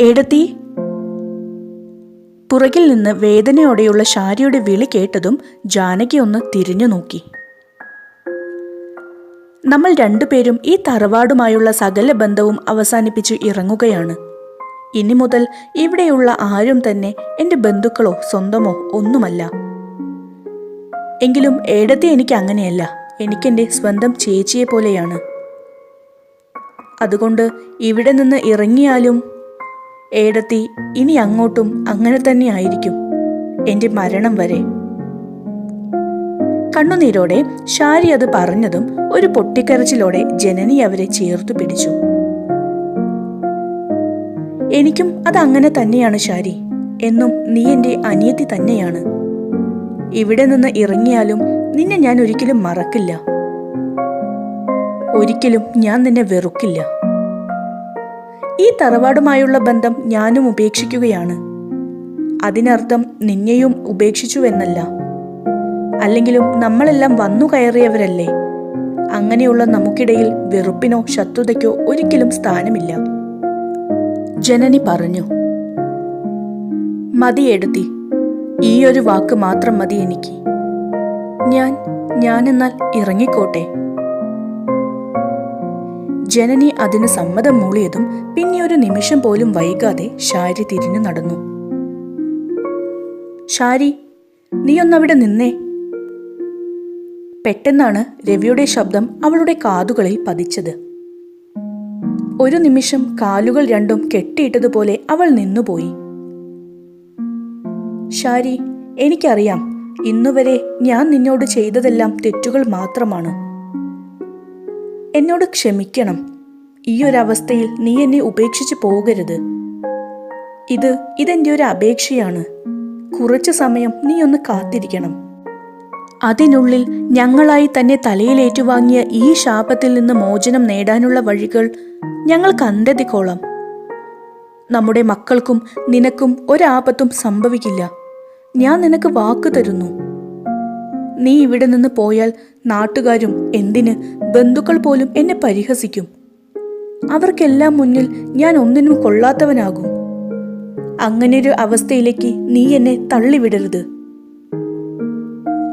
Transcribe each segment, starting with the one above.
ഏടത്തി പുറകിൽ നിന്ന് വേദനയോടെയുള്ള ശാരിയുടെ വിളി കേട്ടതും ജാനകി ഒന്ന് തിരിഞ്ഞു നോക്കി. നമ്മൾ രണ്ടുപേരും ഈ തറവാടുമായുള്ള സകല ബന്ധവും അവസാനിപ്പിച്ച് ഇറങ്ങുകയാണ്. ഇനി മുതൽ ഇവിടെയുള്ള ആരും തന്നെ എന്റെ ബന്ധുക്കളോ സ്വന്തമോ ഒന്നുമല്ല. എങ്കിലും ഏടത്തെ എനിക്ക് അങ്ങനെയല്ല. എനിക്കെന്റെ സ്വന്തം ചേച്ചിയെ പോലെയാണ് അതുകൊണ്ട് ഇവിടെ നിന്ന് ഇറങ്ങിയാലും ഏടത്തി ഇനി അങ്ങോട്ടും അങ്ങനെ തന്നെ ആയിരിക്കും. എന്റെ മരണം വരെ. കണ്ണുനീരോടെ ഷാരി അത് പറഞ്ഞതും ഒരു പൊട്ടിക്കരച്ചിലോടെ ജനനി അവരെ ചേർത്തു പിടിച്ചു. എനിക്കും അത് അങ്ങനെ തന്നെയാണ് ഷാരി എന്നും നീ എന്റെ അനിയത്തി തന്നെയാണ്. ഇവിടെ നിന്ന് ഇറങ്ങിയാലും നിന്നെ ഞാൻ ഒരിക്കലും മറക്കില്ല. ഒരിക്കലും ഞാൻ നിന്നെ വെറുക്കില്ല. ഈ തറവാടുമായുള്ള ബന്ധം ഞാനും ഉപേക്ഷിക്കുകയാണ്. അതിനർത്ഥം നിന്നെയും ഉപേക്ഷിച്ചുവെന്നല്ല. അല്ലെങ്കിലും നമ്മളെല്ലാം വന്നു കയറിയവരല്ലേ? അങ്ങനെയുള്ള നമുക്കിടയിൽ വെറുപ്പിനോ ശത്രുതയ്ക്കോ ഒരിക്കലും സ്ഥാനമില്ല. ജനനി പറഞ്ഞു മതി എടുത്തി. ഈ ഒരു വാക്ക് മാത്രം മതി എനിക്ക്. ഞാൻ ഞാനെന്നാൽ ഇറങ്ങിക്കോട്ടെ. ജനനി അതിന് സമ്മതം മൂളിയതും പിന്നെ ഒരു നിമിഷം പോലും വൈകാതെ ഷാരി തിരിഞ്ഞു നടന്നു. ഷാരി നീയൊന്നവിടെ നിന്നേ. പെട്ടെന്നാണ് രവിയുടെ ശബ്ദം അവളുടെ കാതുകളിൽ പതിച്ചത്. ഒരു നിമിഷം കാലുകൾ രണ്ടും കെട്ടിയിട്ടതുപോലെ അവൾ നിന്നുപോയി. ഷാരി എനിക്കറിയാം. ഇന്നുവരെ ഞാൻ നിന്നോട് ചെയ്തതെല്ലാം തെറ്റുകൾ മാത്രമാണ്. എന്നോട് ക്ഷമിക്കണം. ഈ ഒരു അവസ്ഥയിൽ നീ എന്നെ ഉപേക്ഷിച്ച് പോകരുത്. ഇത് ഇതെന്റെ ഒരു അപേക്ഷയാണ്. കുറച്ച് സമയം നീ ഒന്ന് കാത്തിരിക്കണം. അതിനുള്ളിൽ ഞങ്ങളായി തന്നെ തലയിലേറ്റുവാങ്ങിയ ഈ ശാപത്തിൽ നിന്ന് മോചനം നേടാനുള്ള വഴികൾ ഞങ്ങൾ കണ്ടെത്തിക്കോളാം നമ്മുടെ മക്കൾക്കും നിനക്കും ഒരാപത്തും സംഭവിക്കില്ല. ഞാൻ നിനക്ക് വാക്ക് തരുന്നു. നീ ഇവിടെ നിന്ന് പോയാൽ നാട്ടുകാരും എന്തിന് ബന്ധുക്കൾ പോലും എന്നെ പരിഹസിക്കും? അവർക്കെല്ലാം മുന്നിൽ ഞാൻ ഒന്നിനും കൊള്ളാത്തവനാകും. അങ്ങനെയൊരു അവസ്ഥയിലേക്ക് നീ എന്നെ തള്ളിവിടരുത്.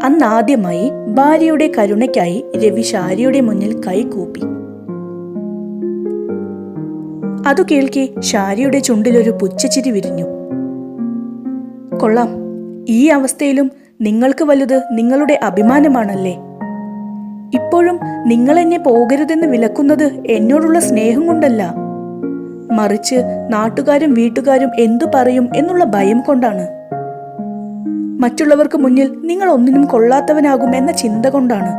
അന്നാദ്യമായി ഭാര്യയുടെ കരുണയ്ക്കായി രവി ഷാരിയുടെ മുന്നിൽ കൈകൂപ്പി അതു കേൾക്കെ ഷാരിയുടെ ചുണ്ടിലൊരു പുച്ഛച്ചിരി വിരിഞ്ഞു. കൊള്ളാം ഈ അവസ്ഥയിലും നിങ്ങൾക്ക് വലുത് നിങ്ങളുടെ അഭിമാനമാണല്ലേ? ഇപ്പോഴും നിങ്ങൾ എന്നെ പോകരുതെന്ന് വിലക്കുന്നത് എന്നോടുള്ള സ്നേഹം കൊണ്ടല്ല. മറിച്ച് നാട്ടുകാരും വീട്ടുകാരും എന്തു പറയും എന്നുള്ള ഭയം കൊണ്ടാണ്. മറ്റുള്ളവർക്ക് മുന്നിൽ നിങ്ങൾ ഒന്നിനും കൊള്ളാത്തവനാകും എന്ന ചിന്ത കൊണ്ടാണ്.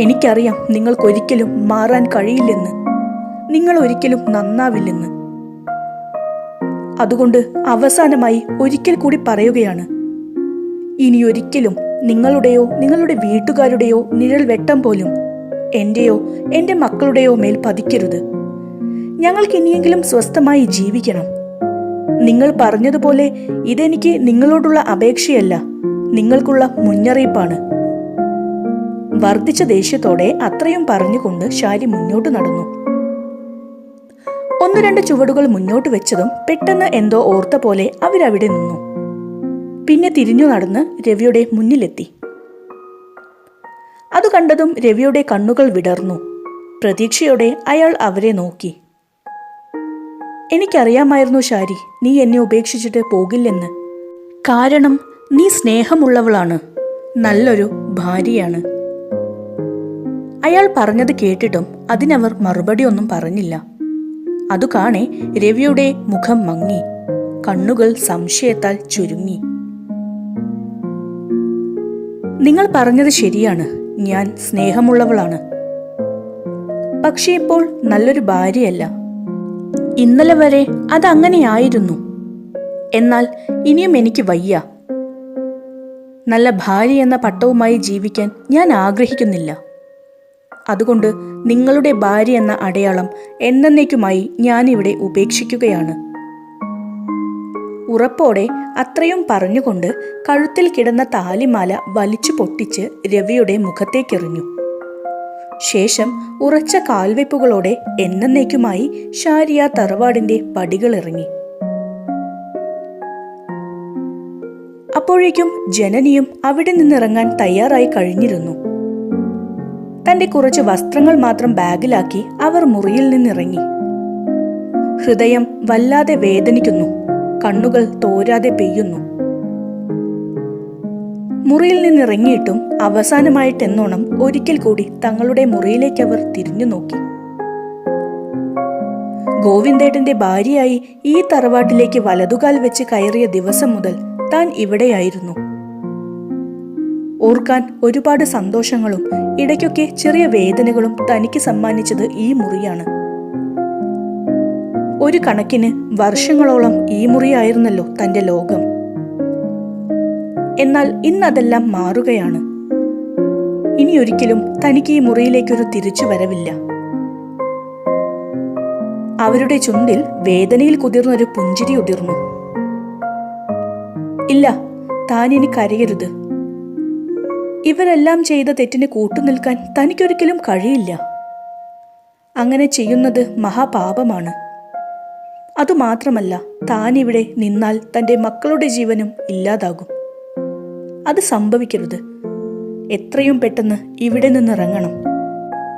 എനിക്കറിയാം നിങ്ങൾക്കൊരിക്കലും മാറാൻ കഴിയില്ലെന്ന്. നിങ്ങൾ ഒരിക്കലും നന്നാവില്ലെന്ന്. അതുകൊണ്ട് അവസാനമായി ഒരിക്കൽ കൂടി പറയുകയാണ്. ഇനിയൊരിക്കലും നിങ്ങളുടെയോ നിങ്ങളുടെ വീട്ടുകാരുടെയോ നിഴൽ വെട്ടം പോലും എന്റെയോ എന്റെ മക്കളുടെയോ മേൽ പതിക്കരുത്. ഞങ്ങൾക്ക് ഇനിയെങ്കിലും സ്വസ്ഥമായി ജീവിക്കണം. നിങ്ങൾ പറഞ്ഞതുപോലെ ഇതെനിക്ക് നിങ്ങളോടുള്ള അപേക്ഷയല്ല നിങ്ങൾക്കുള്ള മുന്നറിയിപ്പാണ്. വർദ്ധിച്ച ദേഷ്യത്തോടെ അത്രയും പറഞ്ഞുകൊണ്ട് ഷാരി മുന്നോട്ട് നടന്നു. ഒന്ന് രണ്ട് ചുവടുകൾ മുന്നോട്ട് വെച്ചതും പെട്ടെന്ന് എന്തോ ഓർത്ത പോലെ അവരവിടെ നിന്നു. പിന്നെ തിരിഞ്ഞു നടന്ന് രവിയുടെ മുന്നിലെത്തി. അത് കണ്ടതും രവിയുടെ കണ്ണുകൾ വിടർന്നു. പ്രതീക്ഷയോടെ അയാൾ അവരെ നോക്കി. എനിക്കറിയാമായിരുന്നു ഷാരി നീ എന്നെ ഉപേക്ഷിച്ചിട്ട് പോകില്ലെന്ന്. കാരണം നീ സ്നേഹമുള്ളവളാണ് നല്ലൊരു ഭാര്യയാണ്. അയാൾ പറഞ്ഞത് കേട്ടിട്ടും അതിനവർ മറുപടി ഒന്നും പറഞ്ഞില്ല. അതു കാണെ രവിയുടെ മുഖം മങ്ങി കണ്ണുകൾ സംശയത്താൽ ചുരുങ്ങി. നിങ്ങൾ പറഞ്ഞത് ശരിയാണ്. ഞാൻ സ്നേഹമുള്ളവളാണ്. പക്ഷേ ഇപ്പോൾ നല്ലൊരു ഭാര്യയല്ല. ഇന്നലെ വരെ അതങ്ങനെയായിരുന്നു എന്നാൽ ഇനിയും എനിക്ക് വയ്യ. നല്ല ഭാര്യ എന്ന പട്ടവുമായി ജീവിക്കാൻ ഞാൻ ആഗ്രഹിക്കുന്നില്ല. അതുകൊണ്ട് നിങ്ങളുടെ ഭാര്യ എന്ന അടയാളം എന്നേക്കുമായി ഞാനിവിടെ ഉപേക്ഷിക്കുകയാണ്. ഉറപ്പോടെ അത്രയും പറഞ്ഞുകൊണ്ട് കഴുത്തിൽ കിടന്ന താലിമാല വലിച്ചു പൊട്ടിച്ച് രവിയുടെ മുഖത്തേക്കെറിഞ്ഞു. ശേഷം ഉറച്ച കാൽവെപ്പുകളോടെ എന്നേക്കുമായി ഷാരിയ തറവാടിന്റെ പടികളിറങ്ങി. അപ്പോഴേക്കും ജനനിയും അവിടെ നിന്നിറങ്ങാൻ തയ്യാറായി കഴിഞ്ഞിരുന്നു. തന്റെ കുറച്ച് വസ്ത്രങ്ങൾ മാത്രം ബാഗിലാക്കി അവർ മുറിയിൽ നിന്നിറങ്ങി. ഹൃദയം വല്ലാതെ വേദനിക്കുന്നു. കണ്ണുകൾ തോരാതെ പെയ്യുന്നു. മുറിയിൽ നിന്നിറങ്ങിയിട്ടും അവസാനമായിട്ടെന്നോണം ഒരിക്കൽ കൂടി തങ്ങളുടെ മുറിയിലേക്ക് അവർ തിരിഞ്ഞു നോക്കി. ഗോവിന്ദേട്ടന്റെ ഭാര്യയായി ഈ തറവാട്ടിലേക്ക് വലതുകാൽ വെച്ച് കയറിയ ദിവസം മുതൽ താൻ ഇവിടെയായിരുന്നു. ഓർക്കാൻ ഒരുപാട് സന്തോഷങ്ങളും ഇടയ്ക്കൊക്കെ ചെറിയ വേദനകളും തനിക്ക് സമ്മാനിച്ചത് ഈ മുറിയാണ്. ഒരു കണക്കിന് വർഷങ്ങളോളം ഈ മുറിയായിരുന്നല്ലോ തന്റെ ലോകം. എന്നാൽ ഇന്നതെല്ലാം മാറുകയാണ്. ഇനി ഒരിക്കലും തനിക്ക് ഈ മുറിയിലേക്കൊരു തിരിച്ചു വരവില്ല. അവരുടെ ചുണ്ടിൽ വേദനയിൽ കുതിർന്നൊരു പുഞ്ചിരി ഉതിർന്നു. ഇല്ല താൻ ഇനി കരയരുത്. ഇവരെല്ലാം ചെയ്ത തെറ്റിന് കൂട്ടുനിൽക്കാൻ തനിക്കൊരിക്കലും കഴിയില്ല. അങ്ങനെ ചെയ്യുന്നത് മഹാപാപമാണ്. അതുമാത്രമല്ല താനിവിടെ നിന്നാൽ തന്റെ മക്കളുടെ ജീവനും ഇല്ലാതാകും. അത് സംഭവിക്കരുത്. എത്രയും പെട്ടെന്ന് ഇവിടെ നിന്നിറങ്ങണം.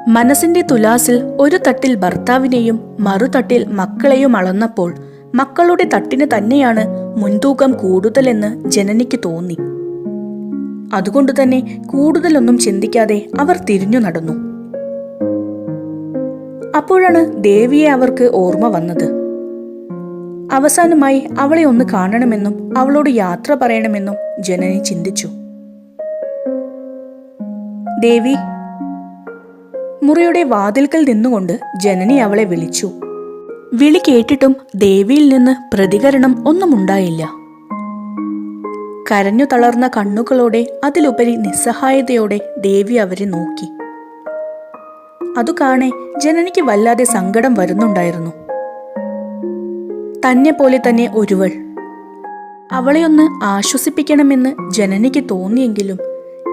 മനസ്സിന്റെ തുലാസിൽ ഒരു തട്ടിൽ ഭർത്താവിനെയും മറുതട്ടിൽ മക്കളെയും അളന്നപ്പോൾ മക്കളുടെ തട്ടിന് തന്നെയാണ് മുൻതൂക്കം കൂടുതലെന്ന് ജനനിക്ക് തോന്നി. അതുകൊണ്ട് തന്നെ കൂടുതലൊന്നും ചിന്തിക്കാതെ അവർ തിരിഞ്ഞു നടന്നു. അപ്പോഴാണ് ദേവിയെ അവർക്ക് ഓർമ്മ വന്നത്. അവസാനമായി അവളെ ഒന്ന് കാണണമെന്നും അവളോട് യാത്ര പറയണമെന്നും ജനനി ചിന്തിച്ചു. ദേവി മുറിയുടെ വാതിൽക്കൽ നിന്നുകൊണ്ട് ജനനി അവളെ വിളിച്ചു. വിളി കേട്ടിട്ടും ദേവിയിൽ നിന്ന് പ്രതികരണം ഒന്നും ഉണ്ടായില്ല കരഞ്ഞു തളർന്ന കണ്ണുകളോടെ അതിലുപരി നിസ്സഹായതയോടെ ദേവി അവരെ നോക്കി. അതു കാണെ ജനനിക്ക് വല്ലാതെ സങ്കടം വരുന്നുണ്ടായിരുന്നു. തന്നെ പോലെ തന്നെ ഒരുവൾ. അവളെ ഒന്ന് ആശ്വസിപ്പിക്കണമെന്ന് ജനനിക്ക് തോന്നിയെങ്കിലും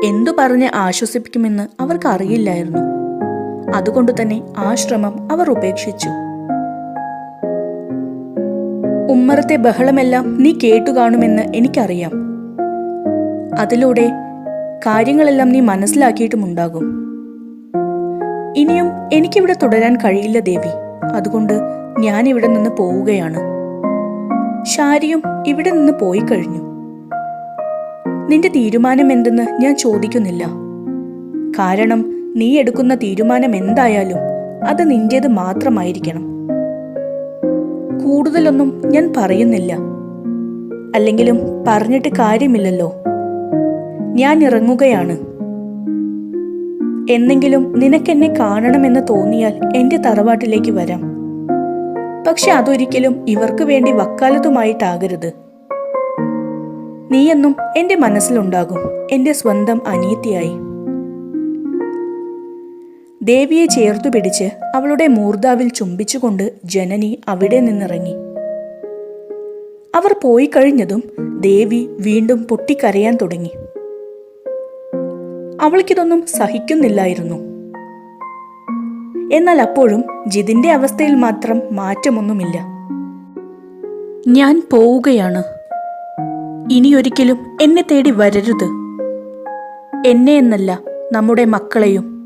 എന്തു പറഞ്ഞ് ആശ്വസിപ്പിക്കുമെന്ന് അവർക്ക് അറിയില്ലായിരുന്നു അതുകൊണ്ട് തന്നെ ആ ശ്രമം അവർ ഉപേക്ഷിച്ചു. ഉമ്മറത്തെ ബഹളമെല്ലാം നീ കേട്ടു കാണുമെന്ന് എനിക്കറിയാം. അതിലൂടെ കാര്യങ്ങളെല്ലാം നീ മനസ്സിലാക്കിയിട്ടുമുണ്ടാകും. ഇനിയും എനിക്കിവിടെ തുടരാൻ കഴിയില്ല ദേവി. അതുകൊണ്ട് ഞാനിവിടെ നിന്ന് പോവുകയാണ്. ഷാരിയും ഇവിടെ നിന്ന് പോയി കഴിഞ്ഞു. നിന്റെ തീരുമാനം എന്തെന്ന് ഞാൻ ചോദിക്കുന്നില്ല. കാരണം നീ എടുക്കുന്ന തീരുമാനം എന്തായാലും അത് നിന്റേത് മാത്രമായിരിക്കണം. കൂടുതലൊന്നും ഞാൻ പറയുന്നില്ല. അല്ലെങ്കിലും പറഞ്ഞിട്ട് കാര്യമില്ലല്ലോ. ഞാൻ ഇറങ്ങുകയാണ്. എന്നെങ്കിലും നിനക്കെന്നെ കാണണമെന്ന് തോന്നിയാൽ എന്റെ തറവാട്ടിലേക്ക് വരാം. പക്ഷെ അതൊരിക്കലും ഇവർക്ക് വേണ്ടി വക്കാലത്തുമായിട്ടാകരുത്. നീയെന്നും എന്റെ മനസ്സിലുണ്ടാകും എന്റെ സ്വന്തം അനിയത്തിയായി ദേവിയെ ചേർത്തു പിടിച്ച് അവളുടെ മൂർധാവിൽ ചുംബിച്ചുകൊണ്ട് ജനനി അവിടെ നിന്നിറങ്ങി. അവർ പോയി കഴിഞ്ഞതും ദേവി വീണ്ടും പൊട്ടിക്കരയാൻ തുടങ്ങി. അവൾക്കിതൊന്നും സഹിക്കുന്നില്ലായിരുന്നു. എന്നാൽ അപ്പോഴും ജിതിന്റെ അവസ്ഥയിൽ മാത്രം മാറ്റമൊന്നുമില്ല. ഞാൻ പോവുകയാണ്. ഇനിയൊരിക്കലും എന്നെ തേടി വരരുത്. എന്നെ എന്നല്ല നമ്മുടെ മക്കളെയും.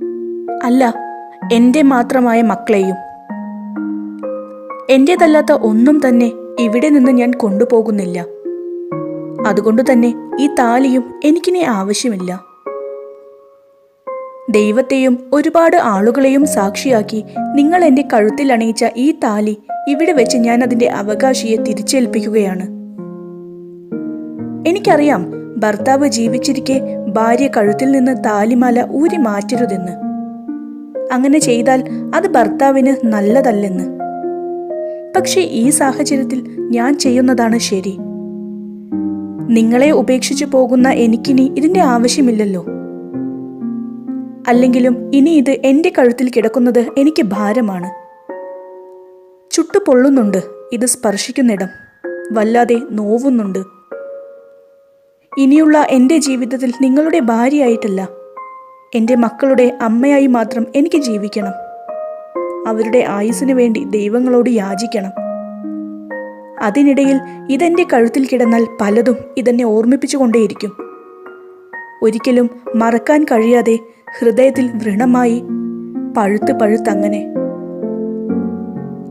അല്ല എന്റെ മാത്രമായ മക്കളെയും. എന്റേതല്ലാത്ത ഒന്നും തന്നെ ഇവിടെ നിന്ന് ഞാൻ കൊണ്ടുപോകുന്നില്ല. അതുകൊണ്ട് തന്നെ ഈ താലിയും എനിക്കിനി ആവശ്യമില്ല. ദൈവത്തെയും ഒരുപാട് ആളുകളെയും സാക്ഷിയാക്കി നിങ്ങൾ എന്റെ കഴുത്തിൽ അണിയിച്ച ഈ താലി ഇവിടെ വെച്ച് ഞാൻ അതിന്റെ അവകാശിയെ തിരിച്ചേൽപ്പിക്കുകയാണ്. എനിക്കറിയാം ഭർത്താവ് ജീവിച്ചിരിക്കെ ഭാര്യ കഴുത്തിൽ നിന്ന് താലിമാല ഊരി മാറ്റരുതെന്ന്. അങ്ങനെ ചെയ്താൽ അത് ഭർത്താവിന് നല്ലതല്ലെന്ന്. പക്ഷേ ഈ സാഹചര്യത്തിൽ ഞാൻ ചെയ്യുന്നതാണ് ശരി. നിങ്ങളെ ഉപേക്ഷിച്ചു പോകുന്ന എനിക്കിനി ഇതിന്റെ ആവശ്യമില്ലല്ലോ. അല്ലെങ്കിലും ഇനി ഇത് എന്റെ കഴുത്തിൽ കിടക്കുന്നത് എനിക്ക് ഭാരമാണ്. ചുട്ടു പൊള്ളുന്നുണ്ട് ഇത് സ്പർശിക്കുന്നിടം. വല്ലാതെ നോവുന്നുണ്ട്. ഇനിയുള്ള എന്റെ ജീവിതത്തിൽ നിങ്ങളുടെ ഭാര്യയായിട്ടല്ല. എന്റെ മക്കളുടെ അമ്മയായി മാത്രം എനിക്ക് ജീവിക്കണം. അവരുടെ ആയുസ്സിനു വേണ്ടി ദൈവങ്ങളോട് യാചിക്കണം. അതിനിടയിൽ ഇതെന്റെ കഴുത്തിൽ കിടന്നാൽ പലതും ഇതെന്നെ ഓർമ്മിപ്പിച്ചുകൊണ്ടേയിരിക്കും. ഒരിക്കലും മറക്കാൻ കഴിയാതെ ഹൃദയത്തിൽ വ്രണമായി പഴുത്ത് പഴുത്തങ്ങനെ.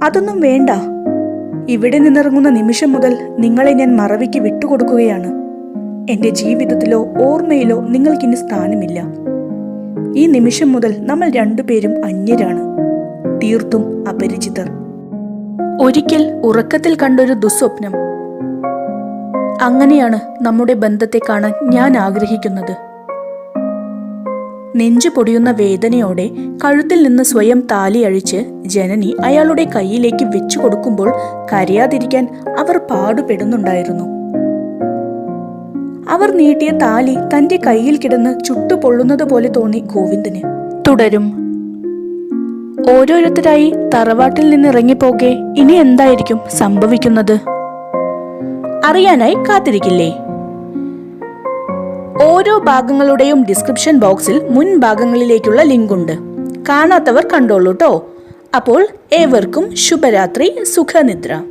അതൊന്നും വേണ്ട. ഇവിടെ നിന്നിറങ്ങുന്ന നിമിഷം മുതൽ നിങ്ങളെ ഞാൻ മറവിക്ക് വിട്ടുകൊടുക്കുകയാണ്. എന്റെ ജീവിതത്തിലോ ഓർമ്മയിലോ നിങ്ങൾക്കിനി സ്ഥാനമില്ല. ഈ നിമിഷം മുതൽ നമ്മൾ രണ്ടുപേരും അന്യരാണ് തീർത്തും അപരിചിതർ. ഒരിക്കൽ ഉറക്കത്തിൽ കണ്ടൊരു ദുസ്വപ്നം. അങ്ങനെയാണ് നമ്മുടെ ബന്ധത്തെ കാണാൻ ഞാൻ ആഗ്രഹിക്കുന്നത്. നെഞ്ചു പൊടിയുന്ന വേദനയോടെ കഴുത്തിൽ നിന്ന് സ്വയം താലി അഴിച്ച് ജനനി അയാളുടെ കയ്യിലേക്ക് വെച്ചു കൊടുക്കുമ്പോൾ കരയാതിരിക്കാൻ അവർ പാടുപെടുന്നുണ്ടായിരുന്നു. അവർ നീട്ടിയ താലി തന്റെ കയ്യിൽ കിടന്ന് ചുട്ടുപൊള്ളുന്നത് പോലെ തോന്നി ഗോവിന്ദന്. തുടരും. ഓരോരുത്തരായി തറവാട്ടിൽ നിന്ന് ഇറങ്ങിപ്പോകെ ഇനി എന്തായിരിക്കും സംഭവിക്കുന്നത്? അറിയാനായി കാത്തിരിക്കില്ലേ? ഓരോ ഭാഗങ്ങളുടെയും ഡിസ്ക്രിപ്ഷൻ ബോക്സിൽ മുൻ ഭാഗങ്ങളിലേക്കുള്ള ലിങ്ക് ഉണ്ട്. കാണാത്തവർ കണ്ടോളൂ ട്ടോ അപ്പോൾ ഏവർക്കും ശുഭരാത്രി സുഖനിദ്ര.